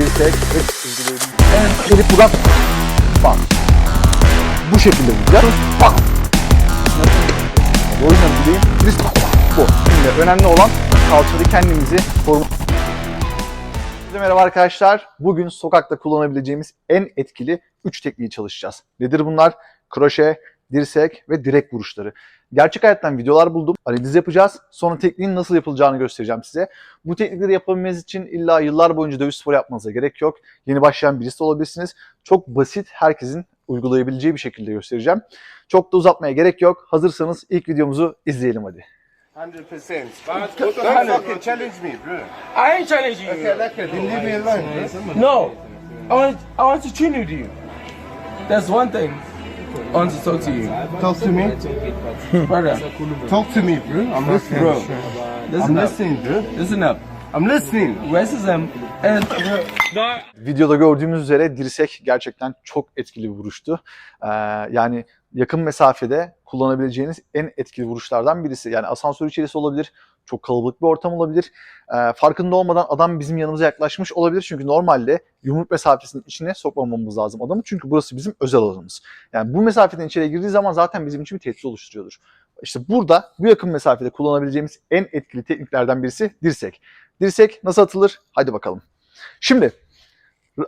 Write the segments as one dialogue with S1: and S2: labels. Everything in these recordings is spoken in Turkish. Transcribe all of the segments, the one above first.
S1: dirsek en gelip buradan bam. Bu şekilde vuracağız. Bam. O yüzden bileyim. Dirs bu. Şimdi önemli olan kalçada kendimizi. Herkese merhaba arkadaşlar. Bugün sokakta kullanabileceğimiz en etkili 3 tekniği çalışacağız. Nedir bunlar? Kroşe, dirsek ve direk vuruşları. Gerçek hayattan videolar buldum. Analiz yapacağız. Sonra tekniğin nasıl yapılacağını göstereceğim size. Bu teknikleri yapabilmeniz için illa yıllar boyunca dövüş sporu yapmanıza gerek yok. Yeni başlayan birisi de olabilirsiniz. Çok basit, herkesin uygulayabileceği bir şekilde göstereceğim. Çok da uzatmaya gerek yok. Hazırsanız ilk videomuzu izleyelim hadi.
S2: 100%. Don't fucking challenge me, bro.
S3: I ain't challenging you.
S2: Okay, like it. Then leave me alone.
S3: No, I want I want to train with you. That's one thing. To talk to you,
S2: Talk to me.
S3: brother.
S2: Talk to me, bro. I'm listening. Bro. I'm
S3: Listen up.
S2: listening, bro.
S3: Listen up.
S2: I'm listening.
S3: Racism and
S1: Videoda gördüğümüz üzere dirsek gerçekten çok etkili bir vuruştu. Ee, yani yakın mesafede kullanabileceğiniz en etkili vuruşlardan birisi. Yani asansör içerisi olabilir, çok kalabalık bir ortam olabilir. Ee, farkında olmadan adam bizim yanımıza yaklaşmış olabilir. Çünkü normalde yumruk mesafesinin içine sokmamamız lazım adamı. Çünkü burası bizim özel alanımız. Yani bu mesafeden içeri girdiği zaman zaten bizim için bir tehdit oluşturuyordur. İşte burada bu yakın mesafede kullanabileceğimiz en etkili tekniklerden birisi dirsek. Dirsek nasıl atılır? Hadi bakalım. Şimdi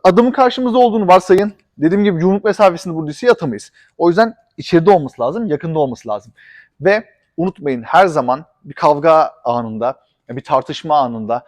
S1: adamın karşımızda olduğunu varsayın. Dediğim gibi yumruk mesafesinde vurduysa atamayız. O yüzden içeride olması lazım, yakında olması lazım. Ve unutmayın her zaman bir kavga anında, bir tartışma anında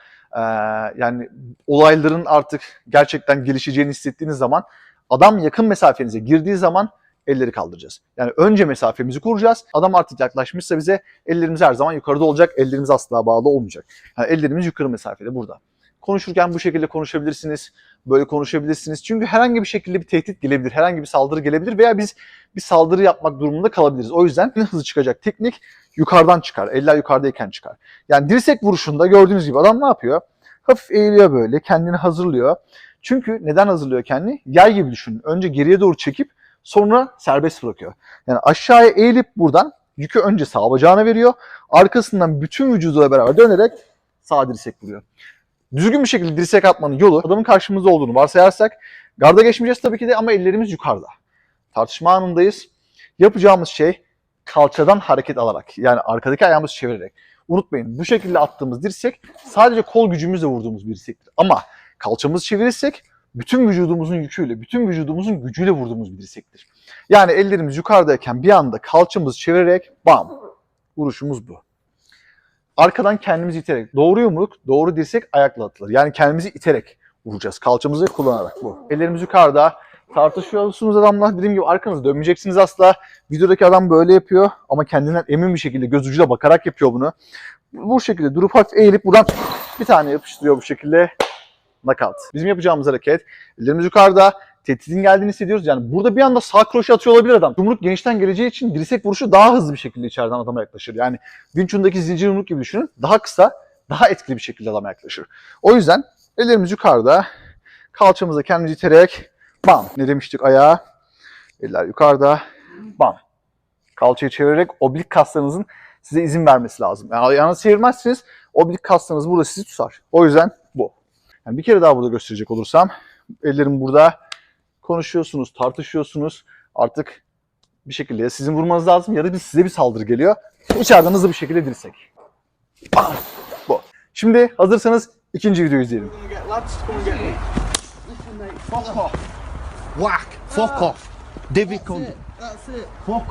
S1: yani olayların artık gerçekten gelişeceğini hissettiğiniz zaman adam yakın mesafenize girdiği zaman elleri kaldıracağız. Yani önce mesafemizi kuracağız. Adam artık yaklaşmışsa bize ellerimiz her zaman yukarıda olacak. Ellerimiz asla bağlı olmayacak. Yani ellerimiz yukarı mesafede burada. Konuşurken bu şekilde konuşabilirsiniz. Böyle konuşabilirsiniz. Çünkü herhangi bir şekilde bir tehdit gelebilir. Herhangi bir saldırı gelebilir veya biz bir saldırı yapmak durumunda kalabiliriz. O yüzden en hızlı çıkacak teknik yukarıdan çıkar. Eller yukarıdayken çıkar. Yani dirsek vuruşunda gördüğünüz gibi adam ne yapıyor? Hafif eğiliyor böyle. Kendini hazırlıyor. Çünkü neden hazırlıyor kendini? Yay gibi düşünün. Önce geriye doğru çekip sonra serbest bırakıyor. Yani aşağıya eğilip buradan yükü önce sağ bacağına veriyor. Arkasından bütün vücuduyla beraber dönerek sağ dirsek vuruyor. Düzgün bir şekilde dirsek atmanın yolu adamın karşımızda olduğunu varsayarsak garda geçmeyeceğiz tabii ki de ama ellerimiz yukarıda. Tartışma anındayız. Yapacağımız şey kalçadan hareket alarak yani arkadaki ayağımızı çevirerek. Unutmayın bu şekilde attığımız dirsek sadece kol gücümüzle vurduğumuz bir dirsektir. Ama kalçamızı çevirirsek bütün vücudumuzun yüküyle, bütün vücudumuzun gücüyle vurduğumuz bir dirsektir. Yani ellerimiz yukarıdayken bir anda kalçamızı çevirerek bam vuruşumuz bu. Arkadan kendimizi iterek. Doğru yumruk, doğru dirsek ayakla atılır. Yani kendimizi iterek vuracağız. Kalçamızı kullanarak bu. Ellerimiz yukarıda. Tartışıyorsunuz adamla. Dediğim gibi arkanızı dönmeyeceksiniz asla. Videodaki adam böyle yapıyor ama kendinden emin bir şekilde göz ucuyla bakarak yapıyor bunu. Bu şekilde durup hafif eğilip buradan bir tane yapıştırıyor bu şekilde. Knockout. Bizim yapacağımız hareket ellerimiz yukarıda. Tehditin geldiğini hissediyoruz. Yani burada bir anda sağ kroşe atıyor olabilir adam. Yumruk genişten geleceği için dirsek vuruşu daha hızlı bir şekilde içeriden adama yaklaşır. Yani Wing zincir yumruk gibi düşünün. Daha kısa, daha etkili bir şekilde adama yaklaşır. O yüzden ellerimiz yukarıda. Kalçamızı kendimizi iterek bam. Ne demiştik ayağa? Eller yukarıda. Bam. Kalçayı çevirerek oblik kaslarınızın size izin vermesi lazım. Yani ayağını çevirmezseniz oblik kaslarınız burada sizi tutar. O yüzden bu. Yani bir kere daha burada gösterecek olursam ellerim burada konuşuyorsunuz, tartışıyorsunuz. Artık bir şekilde sizin vurmanız lazım ya da bir size bir saldırı geliyor. İçeriden hızlı bir şekilde dirsek. Bu. Şimdi hazırsanız ikinci videoyu izleyelim.
S2: Fuck off. Whack. Fuck off. Fuck.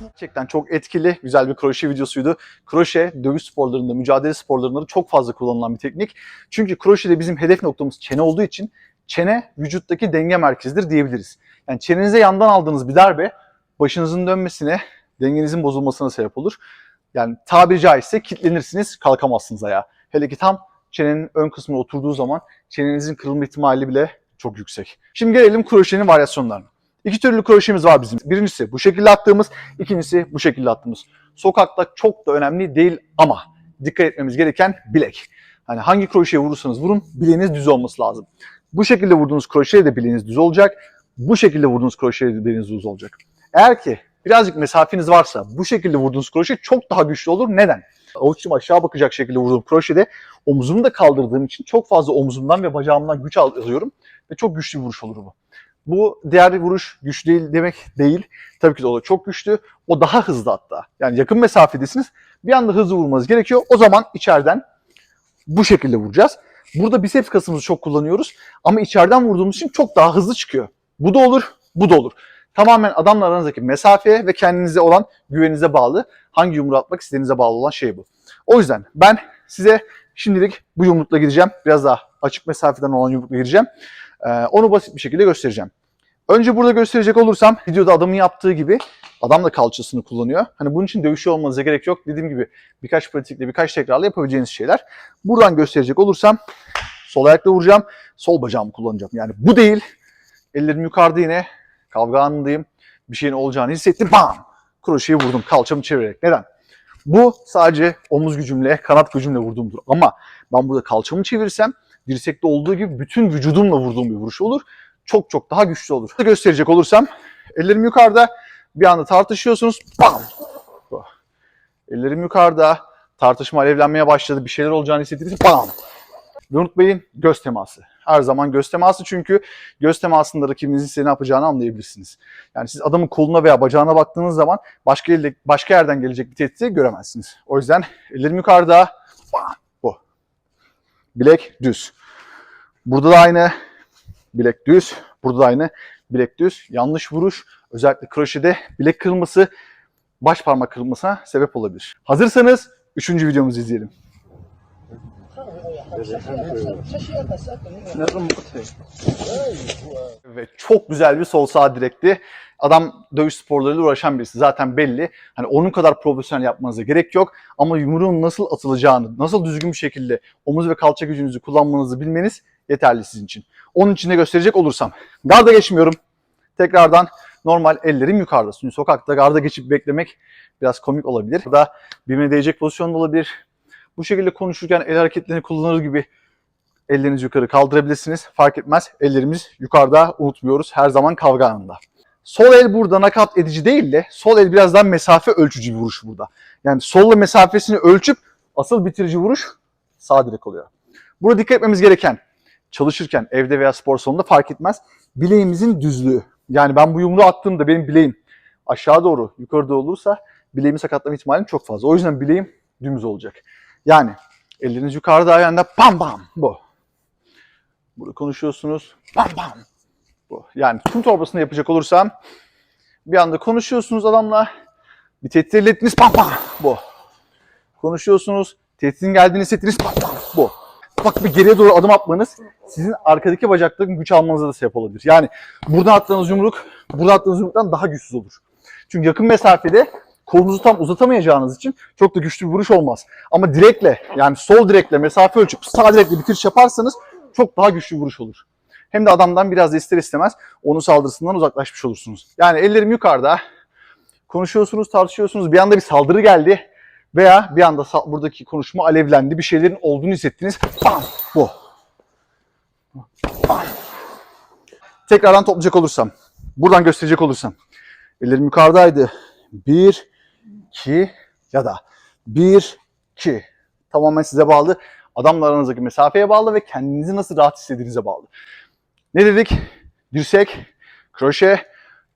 S1: Gerçekten çok etkili, güzel bir kroşe videosuydu. Kroşe dövüş sporlarında, mücadele sporlarında da çok fazla kullanılan bir teknik. Çünkü kroşede bizim hedef noktamız çene olduğu için çene vücuttaki denge merkezidir diyebiliriz. Yani çenenize yandan aldığınız bir darbe başınızın dönmesine, dengenizin bozulmasına sebep olur. Yani tabiri caizse kitlenirsiniz, kalkamazsınız ayağa. Hele ki tam çenenin ön kısmına oturduğu zaman çenenizin kırılma ihtimali bile çok yüksek. Şimdi gelelim kroşenin varyasyonlarına. İki türlü kroşemiz var bizim. Birincisi bu şekilde attığımız, ikincisi bu şekilde attığımız. Sokakta çok da önemli değil ama dikkat etmemiz gereken bilek. Hani hangi kroşeye vurursanız vurun bileğiniz düz olması lazım. Bu şekilde vurduğunuz kroşeye de bileğiniz düz olacak. Bu şekilde vurduğunuz kroşeye de bileğiniz düz olacak. Eğer ki birazcık mesafeniz varsa bu şekilde vurduğunuz kroşe çok daha güçlü olur. Neden? Avuç içim aşağı bakacak şekilde vurduğum kroşede omuzumu da kaldırdığım için çok fazla omzumdan ve bacağımdan güç alıyorum ve çok güçlü bir vuruş olur bu. Bu diğer vuruş güçlü değil demek değil. Tabii ki de o da çok güçlü. O daha hızlı hatta. Yani yakın mesafedesiniz. Bir anda hızlı vurmanız gerekiyor. O zaman içeriden bu şekilde vuracağız. Burada biceps kasımızı çok kullanıyoruz. Ama içeriden vurduğumuz için çok daha hızlı çıkıyor. Bu da olur, bu da olur. Tamamen adamla aranızdaki mesafeye ve kendinize olan güveninize bağlı. Hangi yumruğu atmak istediğinize bağlı olan şey bu. O yüzden ben size şimdilik bu yumrukla gideceğim. Biraz daha açık mesafeden olan yumrukla gireceğim. Ee, onu basit bir şekilde göstereceğim. Önce burada gösterecek olursam videoda adamın yaptığı gibi adam da kalçasını kullanıyor. Hani bunun için dövüşüyor olmanıza gerek yok. Dediğim gibi birkaç pratikle birkaç tekrarla yapabileceğiniz şeyler. Buradan gösterecek olursam sol ayakla vuracağım. Sol bacağımı kullanacağım. Yani bu değil. Ellerim yukarıda yine. Kavga anındayım. Bir şeyin olacağını hissettim. Bam! Kroşeyi vurdum kalçamı çevirerek. Neden? Bu sadece omuz gücümle, kanat gücümle vurduğumdur. Ama ben burada kalçamı çevirirsem dirsekte olduğu gibi bütün vücudumla vurduğum bir vuruş olur. Çok çok daha güçlü olur. Gösterecek olursam ellerim yukarıda bir anda tartışıyorsunuz. Bam! Ellerim yukarıda tartışma alevlenmeye başladı. Bir şeyler olacağını hissettiniz. Bam! Ve unutmayın göz teması. Her zaman göz teması çünkü göz temasında rakibinizin size ne yapacağını anlayabilirsiniz. Yani siz adamın koluna veya bacağına baktığınız zaman başka elde, başka yerden gelecek bir tehdidi göremezsiniz. O yüzden ellerim yukarıda. Bam! Bu. Bilek düz. Burada da aynı. Bilek düz. Burada da aynı. Bilek düz. Yanlış vuruş. Özellikle kroşede bilek kırılması, baş parmak kırılmasına sebep olabilir. Hazırsanız üçüncü videomuzu izleyelim. Ve çok güzel bir sol sağ direkti. Adam dövüş sporlarıyla uğraşan birisi. Zaten belli. Hani onun kadar profesyonel yapmanıza gerek yok. Ama yumruğun nasıl atılacağını, nasıl düzgün bir şekilde omuz ve kalça gücünüzü kullanmanızı bilmeniz yeterli sizin için. Onun için de gösterecek olursam. Garda geçmiyorum. Tekrardan normal ellerim yukarıda. Çünkü sokakta garda geçip beklemek biraz komik olabilir. Bu da birbirine değecek pozisyonda olabilir. Bu şekilde konuşurken el hareketlerini kullanır gibi ellerinizi yukarı kaldırabilirsiniz. Fark etmez. Ellerimiz yukarıda unutmuyoruz. Her zaman kavga anında. Sol el burada nakat edici değil de sol el biraz daha mesafe ölçücü bir vuruş burada. Yani solla mesafesini ölçüp asıl bitirici vuruş sağ direk oluyor. Burada dikkat etmemiz gereken çalışırken evde veya spor salonunda fark etmez. Bileğimizin düzlüğü. Yani ben bu yumruğu attığımda benim bileğim aşağı doğru yukarı doğru olursa bileğimi sakatlama ihtimalim çok fazla. O yüzden bileğim dümdüz olacak. Yani elleriniz yukarıda ayağında pam pam bu. Burada konuşuyorsunuz pam pam bu. Yani tüm torbasını yapacak olursam bir anda konuşuyorsunuz adamla bir tehdit elde pam pam bu. Konuşuyorsunuz tehditin geldiğini hissettiniz pam pam bu. Bak bir geriye doğru adım atmanız sizin arkadaki bacakların güç almanıza da sebep olabilir. Yani buradan attığınız yumruk, buradan attığınız yumruktan daha güçsüz olur. Çünkü yakın mesafede kolunuzu tam uzatamayacağınız için çok da güçlü bir vuruş olmaz. Ama direkle yani sol direkle mesafe ölçüp sağ direkle bitiriş yaparsanız çok daha güçlü bir vuruş olur. Hem de adamdan biraz da ister istemez onun saldırısından uzaklaşmış olursunuz. Yani ellerim yukarıda. Konuşuyorsunuz, tartışıyorsunuz. Bir anda bir saldırı geldi. Veya bir anda buradaki konuşma alevlendi. Bir şeylerin olduğunu hissettiniz. Bam! Bu. Bam! Tekrardan toplayacak olursam. Buradan gösterecek olursam. Ellerim yukarıdaydı. Bir, iki ya da bir, iki. Tamamen size bağlı. Adamla aranızdaki mesafeye bağlı ve kendinizi nasıl rahat hissettiğinize bağlı. Ne dedik? Dirsek, kroşe,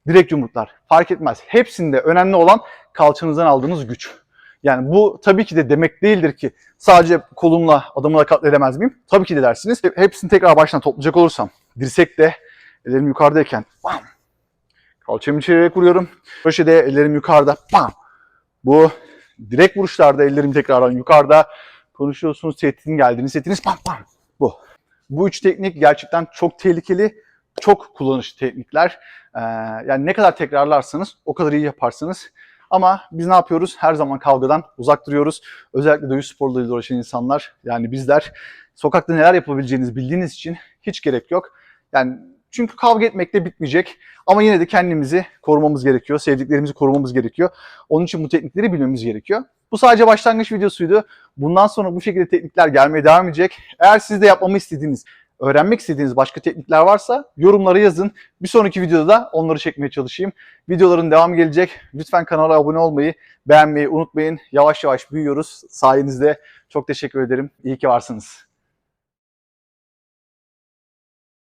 S1: direkt yumruklar. Fark etmez. Hepsinde önemli olan kalçanızdan aldığınız güç. Yani bu tabii ki de demek değildir ki sadece kolumla adamı da katledemez miyim? Tabii ki de dersiniz. Hepsini tekrar baştan toplayacak olursam. Dirsek de ellerim yukarıdayken bam. Kalçamı çevirerek vuruyorum. Köşede ellerim yukarıda bam. Bu direkt vuruşlarda ellerim tekrardan yukarıda. Konuşuyorsunuz tehditin geldiğini hissettiniz bam bam. Bu. Bu üç teknik gerçekten çok tehlikeli, çok kullanışlı teknikler. Ee, yani ne kadar tekrarlarsanız o kadar iyi yaparsınız. Ama biz ne yapıyoruz? Her zaman kavgadan uzak duruyoruz. Özellikle dövüş sporlarıyla uğraşan insanlar yani bizler sokakta neler yapabileceğinizi bildiğiniz için hiç gerek yok. Yani çünkü kavga etmekle bitmeyecek. Ama yine de kendimizi korumamız gerekiyor. Sevdiklerimizi korumamız gerekiyor. Onun için bu teknikleri bilmemiz gerekiyor. Bu sadece başlangıç videosuydu. Bundan sonra bu şekilde teknikler gelmeye devam edecek. Eğer siz de yapmamı istediğiniz öğrenmek istediğiniz başka teknikler varsa yorumlara yazın. Bir sonraki videoda da onları çekmeye çalışayım. Videoların devamı gelecek. Lütfen kanala abone olmayı, beğenmeyi unutmayın. Yavaş yavaş büyüyoruz sayenizde. Çok teşekkür ederim. İyi ki varsınız.